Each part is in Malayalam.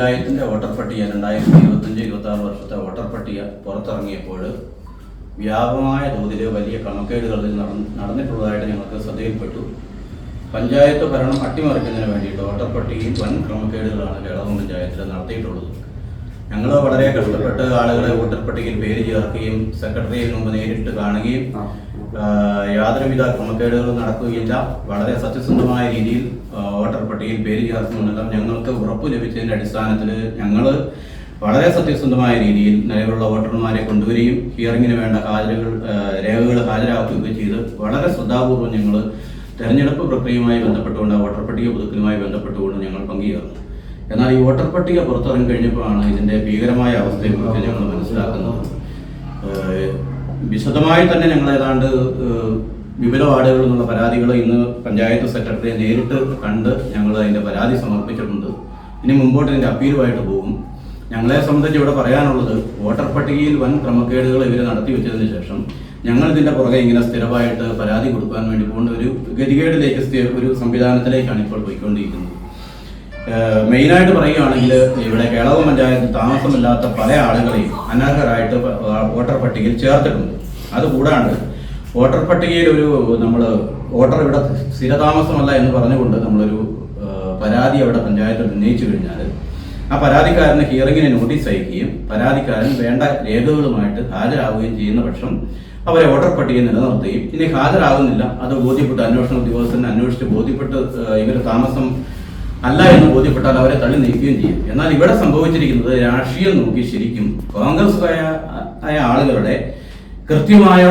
പഞ്ചായത്തിന്റെ വോട്ടർ പട്ടിക രണ്ടായിരത്തി ഇരുപത്തഞ്ച് ഇരുപത്തി ആറ് വർഷത്തെ വോട്ടർ പട്ടിക പുറത്തിറങ്ങിയപ്പോൾ വ്യാപകമായ തോതിൽ വലിയ ക്രമക്കേടുകൾ നടന്നിട്ടുള്ളതായിട്ട് ഞങ്ങൾക്ക് ശ്രദ്ധയിൽപ്പെട്ടു. പഞ്ചായത്ത് ഭരണം അട്ടിമറിക്കുന്നതിന് വേണ്ടിയിട്ട് വോട്ടർ പട്ടികയിൽ വൻ ക്രമക്കേടുകളാണ് കേരളം പഞ്ചായത്തിൽ നടത്തിയിട്ടുള്ളത്. ഞങ്ങൾ വളരെ കഷ്ടപ്പെട്ട് ആളുകളെ വോട്ടർ പട്ടികയിൽ പേര് ചേർക്കുകയും സെക്രട്ടറിയിൽ മുമ്പ് നേരിട്ട് കാണുകയും യാതൊരുവിധ ക്രമക്കേടുകളും നടക്കുകയില്ല. വളരെ സത്യസന്ധമായ രീതിയിൽ വോട്ടർ പട്ടികയിൽ പേര് ചേർക്കുന്നുണ്ടെല്ലാം ഞങ്ങൾക്ക് ഉറപ്പ് ലഭിച്ചതിന്റെ അടിസ്ഥാനത്തിൽ ഞങ്ങൾ വളരെ സത്യസന്ധമായ രീതിയിൽ നിലവിലുള്ള വോട്ടർമാരെ കൊണ്ടുവരികയും ഹിയറിങ്ങിന് വേണ്ട ഹാജരുകൾ രേഖകൾ ഹാജരാക്കുകയൊക്കെ ചെയ്ത് വളരെ ശ്രദ്ധാപൂർവം ഞങ്ങൾ തെരഞ്ഞെടുപ്പ് പ്രക്രിയയുമായി ബന്ധപ്പെട്ടുകൊണ്ട് വോട്ടർ പട്ടിക പുതുക്കലുമായി ബന്ധപ്പെട്ടുകൊണ്ട് ഞങ്ങൾ പങ്കുചേർന്നു. എന്നാൽ ഈ വോട്ടർ പട്ടിക പുറത്തിറങ്ങി കഴിഞ്ഞപ്പോഴാണ് ഇതിന്റെ ഭീകരമായ അവസ്ഥയെക്കുറിച്ച് ഞങ്ങൾ മനസ്സിലാക്കുന്നത്. വിശദമായി തന്നെ ഞങ്ങൾ ഏതാണ്ട് വിവിധ വാർഡുകളിൽ നിന്നുള്ള പരാതികൾ ഇന്ന് പഞ്ചായത്ത് സെക്രട്ടറിയെ നേരിട്ട് കണ്ട് ഞങ്ങൾ അതിന്റെ പരാതി സമർപ്പിച്ചിട്ടുണ്ട്. ഇനി മുമ്പോട്ട് ഇതിന്റെ അപ്പീലുമായിട്ട് പോകും. ഞങ്ങളെ സംബന്ധിച്ച് ഇവിടെ പറയാനുള്ളത് വോട്ടർ പട്ടികയിൽ വൻ ക്രമക്കേടുകൾ ഇവർ നടത്തി വെച്ചതിന് ശേഷം ഞങ്ങൾ ഇതിന്റെ പുറകെ ഇങ്ങനെ സ്ഥിരമായിട്ട് പരാതി കൊടുക്കാൻ വേണ്ടി പോകേണ്ട ഒരു ഗതികേടിലേക്ക് ഒരു സംവിധാനത്തിലേക്കാണ് ഇപ്പോൾ പോയിക്കൊണ്ടിരിക്കുന്നത്. മെയിനായിട്ട് പറയുകയാണെങ്കിൽ ഇവിടെ കേളവ പഞ്ചായത്തിൽ താമസമില്ലാത്ത പല ആളുകളെയും അനർഹരായിട്ട് വോട്ടർ പട്ടികയിൽ ചേർത്തിട്ടുണ്ട്. അതുകൂടാണ്ട് വോട്ടർ പട്ടികയിൽ ഒരു നമ്മൾ വോട്ടർ ഇവിടെ സ്ഥിരതാമസമല്ല എന്ന് പറഞ്ഞുകൊണ്ട് നമ്മളൊരു പരാതി അവിടെ പഞ്ചായത്തിൽ ഉന്നയിച്ചു കഴിഞ്ഞാൽ ആ പരാതിക്കാരന് ഹിയറിങ്ങിന് നോട്ടീസ് അയക്കുകയും പരാതിക്കാരൻ വേണ്ട രേഖകളുമായിട്ട് ഹാജരാകുകയും ചെയ്യുന്ന പക്ഷം അവരെ വോട്ടർ പട്ടികയിൽ നിലനിർത്തുകയും. ഇനി ഹാജരാകുന്നില്ല. അത് ബോധ്യപ്പെട്ട് അന്വേഷണ ഉദ്യോഗസ്ഥനെ അന്വേഷിച്ച് ബോധ്യപ്പെട്ട് ഇവർ താമസം അല്ല എന്ന് ബോധ്യപ്പെട്ടാൽ അവരെ തള്ളി നീക്കുകയും ചെയ്യും. എന്നാൽ ഇവിടെ സംഭവിച്ചിരിക്കുന്നത് രാഷ്ട്രീയം നോക്കി ശരിക്കും കോൺഗ്രസ് ആയ ആളുകളുടെ കൃത്യമായ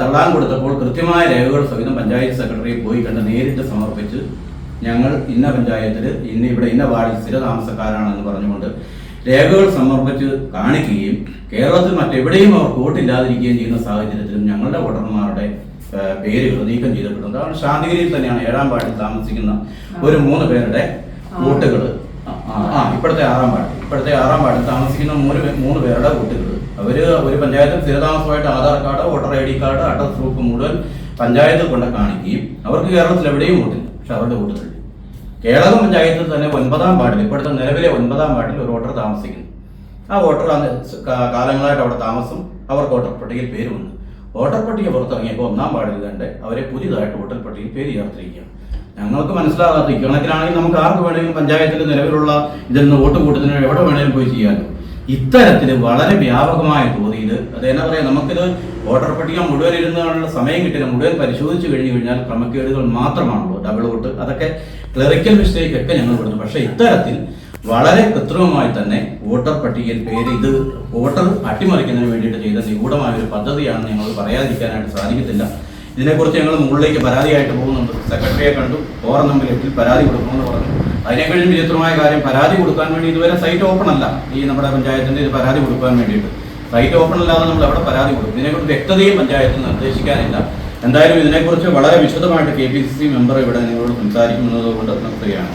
തള്ളാൻ കൊടുത്തപ്പോൾ കൃത്യമായ രേഖകൾ സഹിതം പഞ്ചായത്ത് സെക്രട്ടറിയെ പോയി കണ്ട് നേരിട്ട് സമർപ്പിച്ച് ഞങ്ങൾ ഇന്ന പഞ്ചായത്തിൽ ഇന്ന ഇവിടെ ഇന്ന വാർഡിൽ സ്ഥിര താമസക്കാരാണെന്ന് പറഞ്ഞുകൊണ്ട് രേഖകൾ സമർപ്പിച്ച് കാണിക്കുകയും കേരളത്തിൽ മറ്റെവിടെയും അവർക്ക് വോട്ടില്ലാതിരിക്കുകയും ചെയ്യുന്ന സാഹചര്യത്തിലും ഞങ്ങളുടെ വോട്ടർമാരുടെ പേരുകൾ നീക്കം ചെയ്തിട്ടുണ്ട് അതാണ് ശാന്തിഗിരിയിൽ തന്നെയാണ് ഏഴാം വാർഡിൽ താമസിക്കുന്ന ഒരു മൂന്ന് പേരുടെ വോട്ടുകൾ ആ ഇപ്പോഴത്തെ ആറാം വാർഡ് ഇപ്പോഴത്തെ ആറാം വാർഡിൽ താമസിക്കുന്ന മൂന്ന് മൂന്ന് പേരുടെ വോട്ടുകൾ അവർ ഒരു പഞ്ചായത്തിൽ സ്ഥിരതാമസമായിട്ട് Aadhaar card voter I D card address proof മുഴുവൻ പഞ്ചായത്തിൽ കൊണ്ട് കാണിക്കുകയും അവർക്ക് കേരളത്തിൽ എവിടെയും വോട്ടില്ല. പക്ഷെ അവരുടെ വോട്ട് തള്ളി കേരളം പഞ്ചായത്തിൽ തന്നെ ഒൻപതാം വാർഡിൽ ഇപ്പോഴത്തെ നിലവിലെ ഒൻപതാം വാർഡിൽ ഒരു വോട്ടർ താമസിക്കുന്നു. ആ വോട്ടർ കാലങ്ങളായിട്ട് അവിടെ താമസം അവർക്ക് വോട്ടർ പട്ടികയിൽ പേര് വന്നു. വോട്ടർ പട്ടിക പുറത്തിറങ്ങിയപ്പോൾ ഒന്നാം വാർഡിൽ കണ്ട് അവരെ പുതിയതായിട്ട് വോട്ടർ പട്ടികയിൽ പേര് ചേർത്തിരിക്കുകയാണ് ഞങ്ങൾക്ക് മനസ്സിലാകാത്ത ഇക്കണക്കിനാണെങ്കിൽ നമുക്ക് ആർക്ക് വേണമെങ്കിലും പഞ്ചായത്തിന്റെ നിലവിലുള്ള ഇതിൽ നിന്ന് വോട്ട് കൂട്ടത്തിന് എവിടെ വേണമെങ്കിലും പോയി ചെയ്യാമല്ലോ ഇത്തരത്തിൽ വളരെ വ്യാപകമായ തോതിയിൽ അത് എന്നാ പറയാ നമുക്കിത് വോട്ടർ പട്ടിക മുഴുവൻ ഇരുന്നുള്ള സമയം കിട്ടില്ല മുഴുവൻ പരിശോധിച്ചു കഴിഞ്ഞു കഴിഞ്ഞാൽ ക്രമക്കേടുകൾ മാത്രമാണല്ലോ ഡബിൾ വോട്ട് അതൊക്കെ ക്ലറിക്കൽ മിസ്റ്റേക്ക് ഒക്കെ ഞങ്ങൾ വിടുന്നു പക്ഷേ ഇത്തരത്തിൽ വളരെ കൃത്രിമമായി തന്നെ വോട്ടർ പട്ടികയിൽ പേര് ഇത് വോട്ടർ അട്ടിമറിക്കുന്നതിന് വേണ്ടിയിട്ട് ചെയ്ത നിഗൂഢമായ ഒരു പദ്ധതിയാണ് ഞങ്ങൾ പറയാതിരിക്കാനായിട്ട് സാധിക്കത്തില്ല. ഇതിനെക്കുറിച്ച് ഞങ്ങൾ മുകളിലേക്ക് പരാതിയായിട്ട് പോകുന്നുണ്ട്. സെക്രട്ടറിയെ കണ്ടു ഓറം നമ്പർ എട്ടിൽ പരാതി കൊടുക്കുമെന്ന് പറഞ്ഞു. അതിനെക്കഴിഞ്ഞ് വിചിത്രമായ കാര്യം പരാതി കൊടുക്കാൻ വേണ്ടി ഇതുവരെ സൈറ്റ് ഓപ്പൺ അല്ല. ഈ നമ്മുടെ പഞ്ചായത്തിന്റെ ഇത് പരാതി കൊടുക്കാൻ വേണ്ടിയിട്ട്. സൈറ്റ് ഓപ്പൺ അല്ലാതെ നമ്മൾ അവിടെ പരാതി കൊടുക്കും? ഇതിനെക്കുറിച്ച് വ്യക്തതയും പഞ്ചായത്ത് നിർദ്ദേശിക്കാനില്ല. എന്തായാലും ഇതിനെക്കുറിച്ച് വളരെ വിശദമായിട്ട് K P C C member ഇവിടെ നിങ്ങളോട് സംസാരിക്കുന്നത് കൊണ്ട് നിർത്തുകയാണ്.